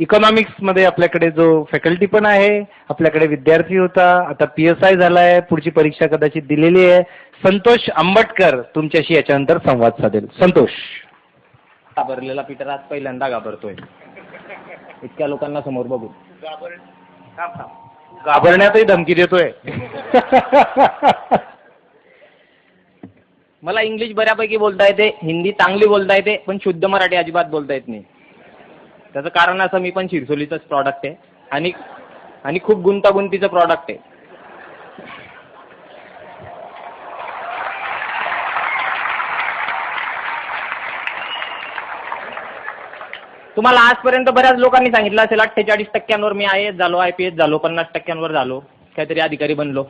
इकॉनॉमिक्समध्ये आपल्याकडे जो फॅकल्टी पण आहे आपल्याकडे विद्यार्थी होता आता पी एस आय झाला आहे पुढची परीक्षा कदाचित दिलेली आहे. संतोष आंबटकर तुमच्याशी याच्यानंतर संवाद साधेल. संतोष. घाबरलेला पीटर आज पहिल्यांदा घाबरतोय. इतक्या लोकांना समोर बघू. घाबरण्यातही धमकी देतोय. मला इंग्लिश बऱ्यापैकी बोलता येते हिंदी चांगली बोलता येते पण शुद्ध मराठी अजिबात बोलता येत नाही. त्याचं कारण असं मी पण शिरसोलीचंच प्रॉडक्ट आहे. आणि आणि खूप गुंतागुंतीचं प्रॉडक्ट आहे. तुम्हाला आजपर्यंत बऱ्याच लोकांनी सांगितलं असेल अठ्ठेचाळीस टक्क्यांवर मी आय एस झालो आय पी एस झालो पन्नास टक्क्यांवर झालो काहीतरी अधिकारी बनलो.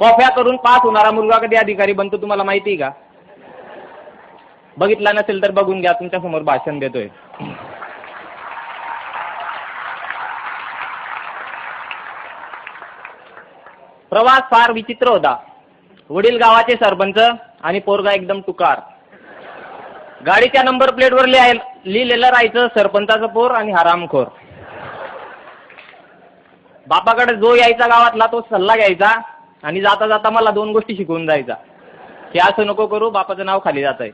कॉफ्या करून पास होणारा मुलगा कधी अधिकारी बनतो तुम्हाला माहिती आहे का? बघितला नसेल तर बघून घ्या तुमच्यासमोर भाषण देतोय. प्रवास फार विचित्र होता. वडील गावाचे सरपंच आणि पोरगा एकदम टुकार. गाडीच्या नंबर प्लेटवर लिहाय लिहिलेलं राहायचं सरपंचाचं पोर आणि हरामखोर. बापाकडे जो यायचा गावातला तो सल्ला घ्यायचा आणि जाता जाता मला दोन गोष्टी शिकवून जायचा. की असं नको करू बापाचं नाव खाली जात आहे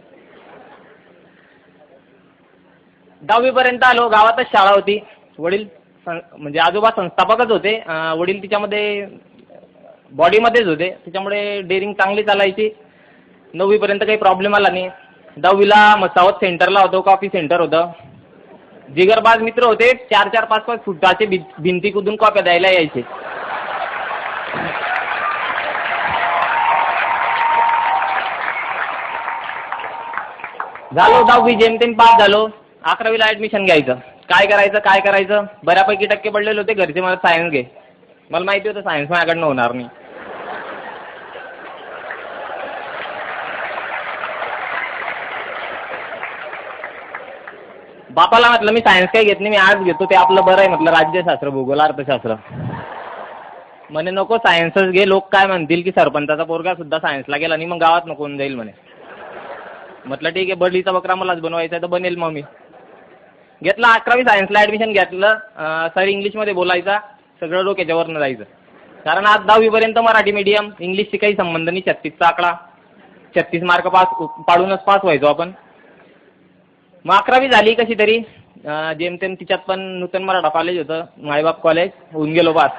दहावीपर्यंत आलो गावातच शाळा होती. वडील म्हणजे आजोबा संस्थापकच होते. वडील तिच्यामध्ये बॉडीमध्येच होते. त्याच्यामुळे डेअरिंग चांगली चालायची. नववीपर्यंत काही प्रॉब्लेम आला नाही. दहावीला मसावत सेंटरला होतो कॉफी सेंटर होतं. जिगरबाज मित्र होते चार चार पाच पाच फुटाचे भि भिंती कुदून कॉप्या द्यायला यायचे. झालो दहावी जेमतेम पास झालो. अकरावीला ॲडमिशन घ्यायचं. काय करायचं काय करायचं? बऱ्यापैकी टक्के पडलेले होते घरचे मला सायन्स घे. मला माहिती होतं सायन्स माझ्याकडनं होणार नाही. बापाला म्हटलं मी सायन्स काही घेत नाही मी आर्ट्स घेतो ते आपलं बरं आहे म्हटलं राज्यशास्त्र भूगोल अर्थशास्त्र म्हणे नको सायन्सच घे लोक काय म्हणतील की सरपंचाचा पोरगा सुद्धा सायन्सला गेला आणि मग गावात नको होऊन जाईल म्हणे. म्हटलं ठीक आहे बडलीचा बकरा मलाच बनवायचा आहे तर बनेल मग मी. घेतलं अकरावी सायन्सला ॲडमिशन घेतलं सर इंग्लिशमध्ये बोलायचा सगळं डोक्याच्यावरनं जायचं. कारण आज दहावीपर्यंत मराठी मीडियम इंग्लिशशी काही संबंध नाही छत्तीसचा आकडा. छत्तीस मार्क पास पाडूनच पास व्हायचो आपण. मग अकरावी झाली कशी तरी. जेमतेम तिच्यात पण नूतन मराठा कॉलेज होतं मायबाप कॉलेज होऊन गेलो पास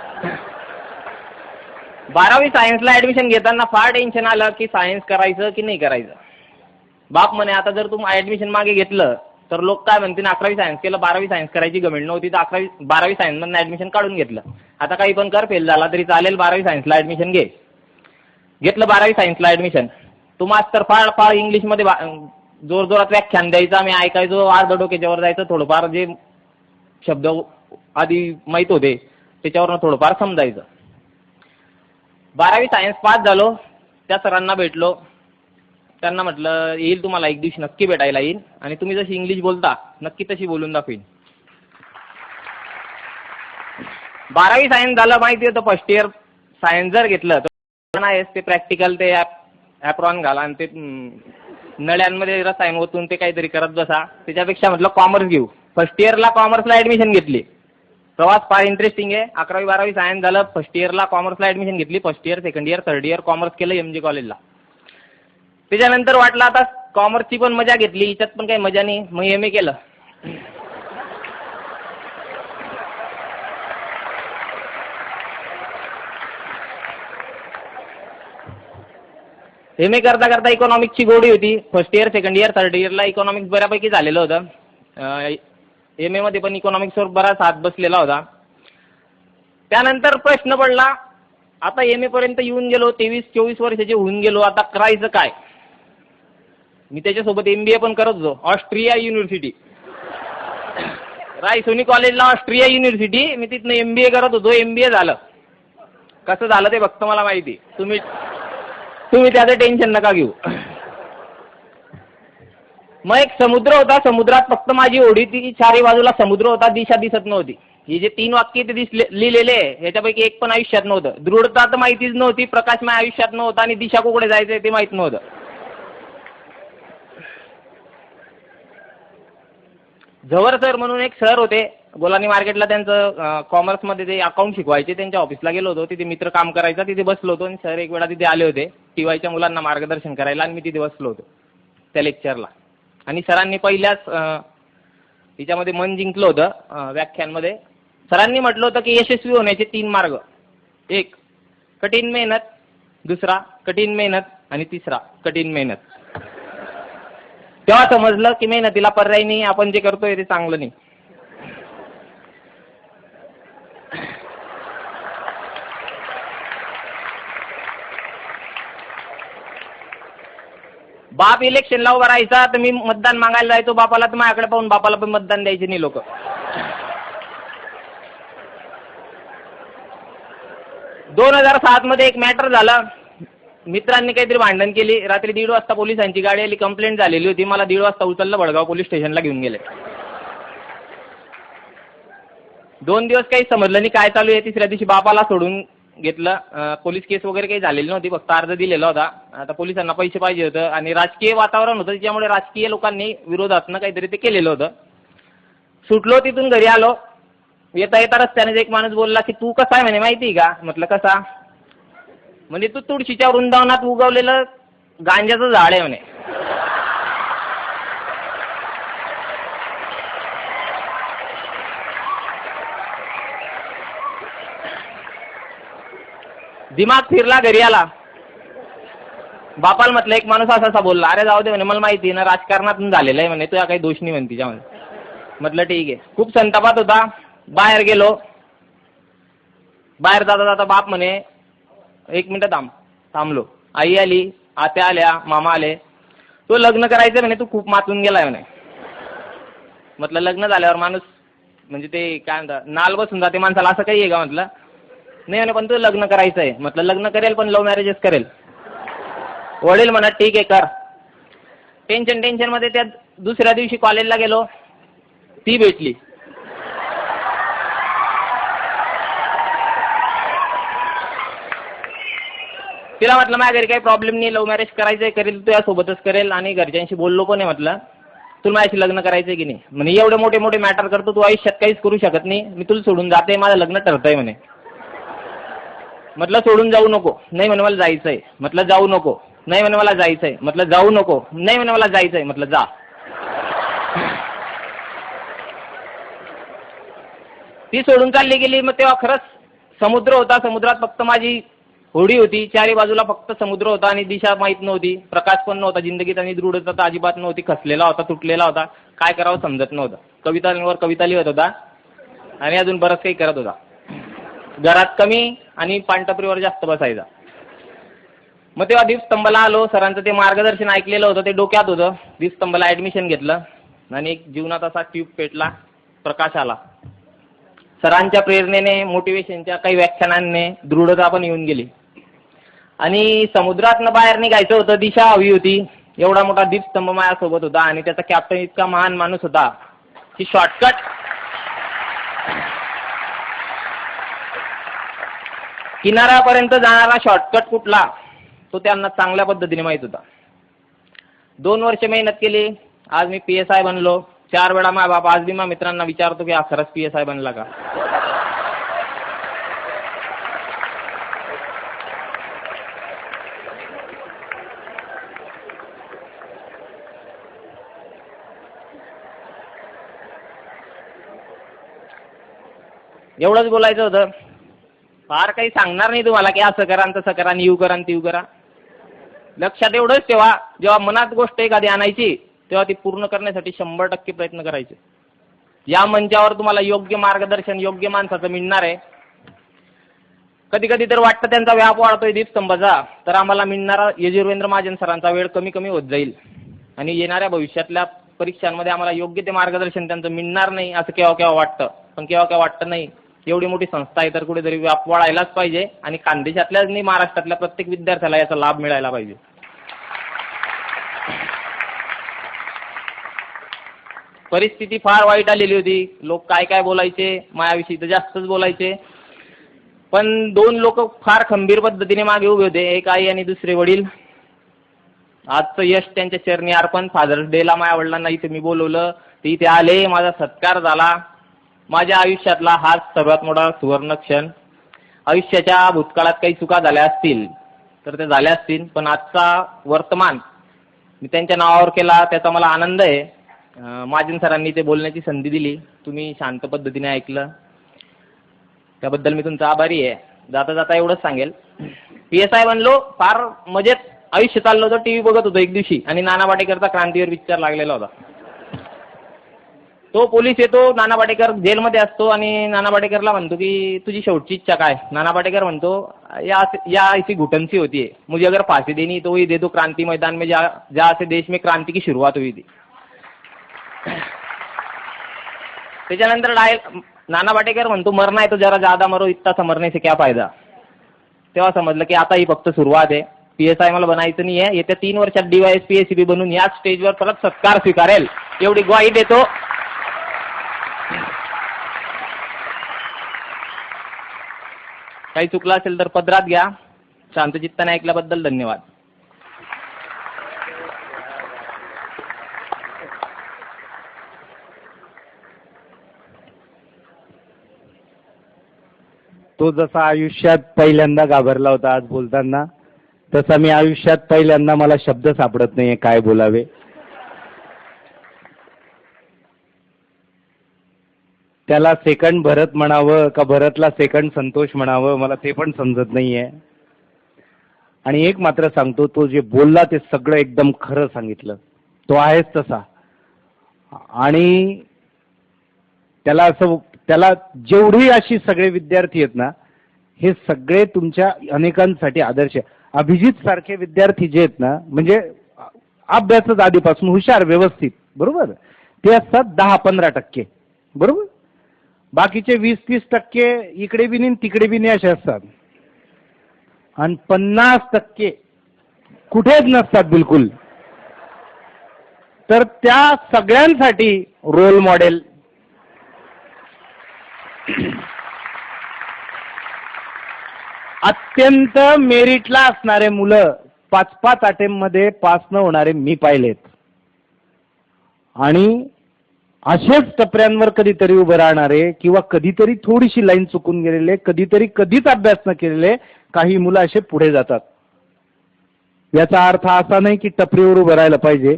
बारावी सायन्सला ॲडमिशन घेताना फार टेन्शन आलं की सायन्स करायचं की नाही करायचं. बाप म्हणे आता जर तुम्ही ॲडमिशन मागे घेतलं तर लोक काय म्हणतील अकरावी सायन्स केलं बारावी सायन्स करायची गमेंट नव्हती तर अकरावी बारावी सायन्समधनं ॲडमिशन काढून घेतलं. आता काही पण कर फेल झाला तरी चालेल बारावी सायन्सला ॲडमिशन घे. घेतलं बारावी सायन्सला ॲडमिशन तुम्हाला तर फार फार इंग्लिशमध्ये जोरजोरात जोर जोरात व्याख्यान द्यायचा आम्ही ऐकायचो अर्ध डोक्याच्यावर जायचं थोडंफार जे शब्द आधी माहीत होते त्याच्यावरनं थोडंफार समजायचं. बारावी सायन्स पास झालो त्या सरांना भेटलो. त्यांना म्हटलं येईल तुम्हाला एक दिवशी नक्की भेटायला येईल. आणि तुम्ही जशी इंग्लिश बोलता नक्की तशी बोलून दाखवीन. बारावी सायन्स झालं माहिती होतं फर्स्ट इयर सायन्स जर घेतलं तर ते प्रॅक्टिकल ते ॲप ॲप्रॉन घाला आणि ते नळ्यांमध्ये रसायन ओतून ते काहीतरी करत बसा. त्याच्यापेक्षा म्हटलं कॉमर्स घेऊ. फर्स्ट इयरला कॉमर्सला ॲडमिशन घेतली. प्रवास फार इंटरेस्टिंग आहे. अकरावी बारावी सायन्स झालं. फर्स्ट इयरला कॉमर्सला ॲडमिशन घेतली. First year second year third year commerce केलं एम जी कॉलेजला त्याच्यानंतर वाटलं आता कॉमर्सची पण मजा घेतली. हिच्यात पण काही मजा नाही. मग एम ए केलं. एम ए करता करता इकॉनॉमिक्सची गोडी होती. First year second year third इयरला इकॉनॉमिक्स बऱ्यापैकी झालेलं होतं. एम एमध्ये पण इकॉनॉमिक्सवर बराच हात बसलेला होता. त्यानंतर प्रश्न पडला आता एम एपर्यंत येऊन गेलो तेवीस चोवीस वर्षाचे होऊन गेलो आता करायचं काय? मी त्याच्यासोबत एम बी ए पण करत होतो. ऑस्ट्रिया युनिव्हर्सिटी रायसोनी कॉलेजला ऑस्ट्रिया युनिव्हर्सिटी मी तिथनं एम बी ए करत होतो. एम बी ए झालं. कसं झालं ते फक्त मला माहिती. तुम्ही तुम्ही त्याचं टेन्शन नका घेऊ. मग एक समुद्र होता समुद्रात फक्त माझी ओढी ती चारी बाजूला समुद्र होता दिशा दिसत नव्हती. ही जे तीन वाक्य ते दिसले लिहिलेले आहे याच्यापैकी एक पण आयुष्यात नव्हतं. दृढता तर माहितीच नव्हती प्रकाश माझ्या आयुष्यात नव्हता आणि दिशा कुकडे जायचं ते माहीत नव्हतं. झवर सर म्हणून एक सर होते गोलानी मार्केटला त्यांचं कॉमर्समध्ये ते अकाउंट शिकवायचे त्यांच्या ऑफिसला गेलो होतो. तिथे मित्र काम करायचा तिथे बसलो होतो. आणि सर एक वेळा तिथे आले होते टी वायच्या मुलांना मार्गदर्शन करायला आणि मी तिथे बसलो होतो त्या लेक्चरला आणि सरांनी पहिल्याच तिच्यामध्ये मन जिंकलं होतं व्याख्यानमध्ये. सरांनी म्हटलं होतं की यशस्वी होण्याचे तीन मार्ग. एक कठीण मेहनत. दुसरा कठीण मेहनत. आणि तिसरा कठीण मेहनत. तेव्हा समजलं की मेहनतीला पर्याय नाही आपण जे करतोय ते चांगलं नाही. बाप इलेक्शनला उभा राहायचा तर मी मतदान मागायला जायचो बापाला तर माझ्याकडे पाहून बापाला पण मतदान द्यायचे नाही लोक. दोन हजार सात मध्ये एक मॅटर झालं. मित्रांनी काहीतरी भांडण केली. रात्री दीड वाजता पोलिसांची गाडी आली कंप्लेंट झालेली होती. मला दीड वाजता उचललं भडगाव पोलीस स्टेशनला घेऊन गेले. दोन दिवस काही समजलं नाही काय चालू आहे तिसऱ्या दिवशी बापाला सोडून घेतलं. पोलीस केस वगैरे काही झालेली नव्हती फक्त अर्ज दिलेला होता. आता पोलिसांना पैसे पाहिजे होतं आणि राजकीय वातावरण होतं त्याच्यामुळे राजकीय लोकांनी विरोधातनं काहीतरी ते केलेलं होतं. सुटलो तिथून घरी आलो. येता येता रस्त्याने एक माणूस बोलला की तू कसा आहे? म्हणे माहिती आहे का? म्हटलं कसा? म्हणजे तू तुळशीच्या वृंदावनात उगवलेलं गांजाचं झाड आहे म्हणे. दिमाग फिरला घरी आला. बापाला म्हटलं एक माणूस असा असा बोलला. अरे जाऊ दे म्हणे मला माहिती आहे ना राजकारणातून झालेलं आहे म्हणे तुझ्या काही दोष नाही म्हणे तिच्यामध्ये. म्हटलं ठीक आहे. खूप संतापात होता. बाहेर गेलो. बाहेर जाता जाता बाप म्हणे एक मिनटं थांब. थांबलो. आई आली आत्या आल्या मामा आले. तो लग्न करायचं म्हणे तू खूप मातून गेलाय म्हणे. म्हटलं लग्न झाल्यावर माणूस म्हणजे ते काय म्हणतात नाल बसून जाते माणसाला. असं काही आहे का म्हटलं? नाही म्हणे पण तू लग्न करायचं आहे म्हटलं लग्न करेल पण लव्ह मॅरेजेस करेल. वडील म्हणा ठीक आहे कर. टेन्शन टेन्शनमध्ये त्या दुसऱ्या दिवशी कॉलेजला गेलो. ती भेटली. तिला म्हटलं माझ्या घरी काही प्रॉब्लेम नाही लव्ह मॅरेज करायचं आहे करेल तू यासोबतच करेल. आणि घरच्यांशी बोललो पण आहे म्हटलं तुला माझ्याशी लग्न करायचं आहे की नाही? म्हणे एवढे मोठे मोठे मॅटर करतो तू आयुष्यात काहीच करू शकत नाही. मी तुला सोडून जाते माझं लग्न ठरतंय म्हणे. म्हटलं सोडून जाऊ नको. नाही म्हणे मला जायचं आहे म्हटलं जाऊ नको. नाही म्हणे मला जायचं आहे म्हटलं जाऊ नको. नाही म्हणे मला जायचं आहे म्हटलं जा. ती सोडून चालली गेली. मग तेव्हा खरंच समुद्र होता. समुद्रात फक्त माझी होडी होती. चारी बाजूला फक्त समुद्र होता आणि दिशा माहीत नव्हती. प्रकाश पण नव्हता. जिंदगीत आणि दृढता तर अजिबात नव्हती. खसलेला होता तुटलेला होता. काय करावं समजत नव्हतं. कवितांवर कविता लिहित होता. आणि अजून बरंच काही करत होता. घरात कमी आणि पानटपरीवर जास्त बसायचा. मग तेव्हा दीपस्तंभला आलो सरांचं ते मार्गदर्शन ऐकलेलं होतं ते डोक्यात होतं. दीपस्तंभला ॲडमिशन घेतलं आणि एक जीवनात असा ट्यूब पेटला प्रकाश आला. सरांच्या प्रेरणेने मोटिवेशनच्या काही व्याख्यानांनी दृढता पण येऊन गेली. आणि समुद्रातनं बाहेर निघायचं होतं दिशा हवी होती. एवढा मोठा दीपस्तंभ माझ्यासोबत होता आणि त्याचा कॅप्टन इतका महान माणूस होता की शॉर्टकट किनाऱ्यापर्यंत जाणारा शॉर्टकट कुठला? तो त्यांना चांगल्या पद्धतीने माहीत होता. दोन वर्ष मेहनत केली. आज मी पी एस आय बनलो. चार वेळा माझा बाप आज बी मा मित्रांना विचारतो की हा खरंच पी एस आय बनला का? एवढंच बोलायचं होतं. फार काही सांगणार नाही तुम्हाला की असं करा तसं करा आणि येऊ करा आणि तीव करा. लक्षात एवढंच तेव्हा जेव्हा मनात गोष्ट एखादी आणायची तेव्हा ती पूर्ण करण्यासाठी शंभर टक्के प्रयत्न करायचे. या मंचावर तुम्हाला योग्य मार्गदर्शन योग्य माणसाचं मिळणार आहे. कधी कधी तर वाटतं त्यांचा व्याप वाढतोय दीपस्तंभाचा तर आम्हाला मिळणारा यजुर्वेंद्र महाजन सरांचा वेळ कमी कमी होत जाईल. आणि येणाऱ्या भविष्यातल्या परीक्षांमध्ये आम्हाला योग्य ते मार्गदर्शन त्यांचं मिळणार नाही असं केव्हा केव्हा वाटतं. पण केव्हा केव्हा वाटतं नाही एवढी मोठी संस्था आहे तर कुठेतरी व्याप वाढायलाच पाहिजे आणि खानदेशातल्याच नाही महाराष्ट्रातल्या प्रत्येक विद्यार्थ्याला याचा लाभ मिळायला पाहिजे. परिस्थिती फार वाईट आलेली होती. लोक काय काय बोलायचे? मायाविषयी तर जास्तच बोलायचे. पण दोन लोक फार खंबीर पद्धतीने मागे उभे होते. एक आई आणि दुसरे वडील. आजचं यश त्यांच्या चरणी अर्पण. फादर्स डेला माझ्या वडिलांना इथे मी बोलवलं. ते इथे आले. माझा सत्कार झाला. माझ्या आयुष्यातला हा सर्वात मोठा सुवर्ण क्षण आयुष्याच्या भूतकाळात काही चुका झाल्या असतील तर त्या झाल्या असतील पण आजचा वर्तमान मी त्यांच्या नावावर केला त्याचा मला आनंद आहे. अं, महाजन सरांनी ते बोलण्याची संधी दिली तुम्ही शांत पद्धतीने ऐकलं. त्याबद्दल मी तुमचा आभारी आहे. जाता जाता एवढंच सांगेल. पी एस आय बनलो फार मजेत. आयुष्य चाललो होतं टी व्ही बघत होतो एक दिवशी आणि नाना पाटेकरचा क्रांतीवर विचार लागलेला होता. तो पोलीस येतो नाना पाटेकर जेलमध्ये असतो आणि नाना पाटेकरला म्हणतो की तुझी शेवटची इच्छा काय? नाना पाटेकर म्हणतो या या इसी घुटन सी होती. है मुझे अगर फांसी देनी तो ही दे दो क्रांति मैदान में जा जहाँ से देश में क्रांति की सुरुवात हुई थी त्याच्यानंतर डाय नाना पाटेकर म्हणतो मरना आहे तो जरा जादा मरो इतका सा से क्या फायदा? तेव्हा समजलं की आता ही फक्त सुरुवात आहे. पी एस आय मला बनायचं नाही आहे येत्या तीन वर्षात DYS P S C B बनून याच स्टेजवर परत सत्कार स्वीकारेल. एवढी ग्वाही देतो. काही चुकलं असेल तर पदरात घ्या. शांतचित्ताने ऐकल्याबद्दल धन्यवाद. तो जसा आयुष्यात पहिल्यांदा घाबरला होता आज बोलताना तसा मी आयुष्यात पहिल्यांदा मला शब्द सापडत नाहीये काय बोलावे. त्याला सेकंड भरत म्हणावं का भरतला सेकंड संतोष म्हणावं मला ते पण समजत नाहीये. आणि एक मात्र सांगतो तो जे बोलला ते सगळं एकदम खरं सांगितलं. तो आहेच तसा. आणि त्याला असं त्याला जेवढी अशी सगळे विद्यार्थी आहेत ना हे सगळे तुमच्या अनेकांसाठी आदर्श अभिजित सारखे विद्यार्थी जे आहेत ना म्हणजे अभ्यासच आधीपासून हुशार व्यवस्थित बरोबर? ते असतात दहा पंधरा टक्के. बरोबर? बाकीचे वीस तीस टक्के इकडे बी नाही तिकडे बी नाही असे असतात. आणि पन्नास टक्के कुठेच नसतात बिलकुल. तर त्या सगळ्यांसाठी रोल मॉडेल अत्यंत मेरिटला असणारे मुलं पाच पाच अटेम्पमध्ये पास न होणारे मी पाहिलेत. आणि असेच टपऱ्यांवर कधीतरी उभे राहणारे किंवा कधीतरी थोडीशी लाईन चुकून गेलेले कधीतरी कधीच अभ्यास न केलेले काही मुलं असे पुढे जातात. याचा अर्थ असा नाही की टपरीवर उभं राहायला पाहिजे.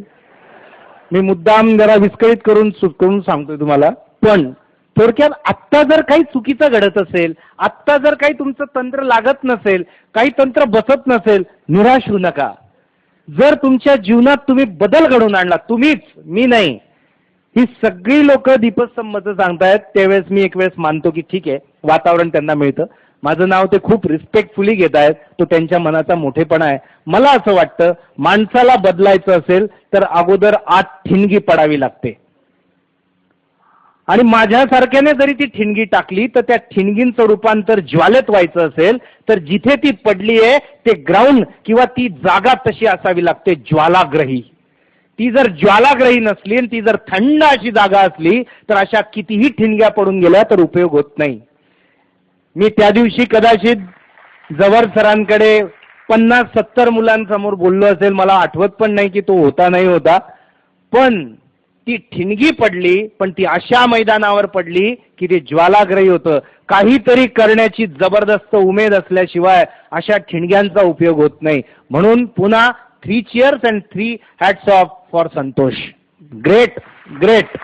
मी मुद्दाम जरा विस्कळीत करून करून सांगतोय तुम्हाला. पण थोडक्यात आत्ता जर काही चुकीचं घडत असेल आत्ता जर काही तुमचं तंत्र लागत नसेल काही तंत्र बसत नसेल निराश होऊ नका. जर तुमच्या जीवनात तुम्ही बदल घडवून आणला तुम्हीच मी नाही. ही सगळी लोक दीपसंमत सांगतायत. त्यावेळेस मी एक वेळेस मानतो की ठीक आहे वातावरण त्यांना मिळतं. माझं नाव ते खूप रिस्पेक्टफुली घेत आहेत. तो त्यांच्या मनाचा मोठेपणा आहे. मला असं वाटतं माणसाला बदलायचं असेल तर अगोदर आत ठिणगी पडावी लागते. आणि माझ्यासारख्याने जरी ती ठिणगी टाकली तर त्या ठिणगींचं रूपांतर ज्वालेत व्हायचं असेल तर जिथे ती पडली आहे ते ग्राउंड किंवा ती जागा तशी असावी लागते ज्वालाग्रही. ती जर ज्वालाग्रही नसली आणि ती जर थंड अशी जागा असली तर अशा कितीही ठिणग्या पडून गेल्या तर उपयोग होत नाही. मी त्या दिवशी कदाचित जवळ सरांकडे पन्नास सत्तर मुलांसमोर बोललो असेल मला आठवत पण नाही की तो होता नाही होता. पण ती ठिणगी पडली पण ती अशा मैदानावर पडली की ते ज्वालाग्रही होतं. काहीतरी करण्याची जबरदस्त उमेद असल्याशिवाय अशा ठिणग्यांचा उपयोग होत नाही. म्हणून पुन्हा three cheers and three hats off for Santosh great great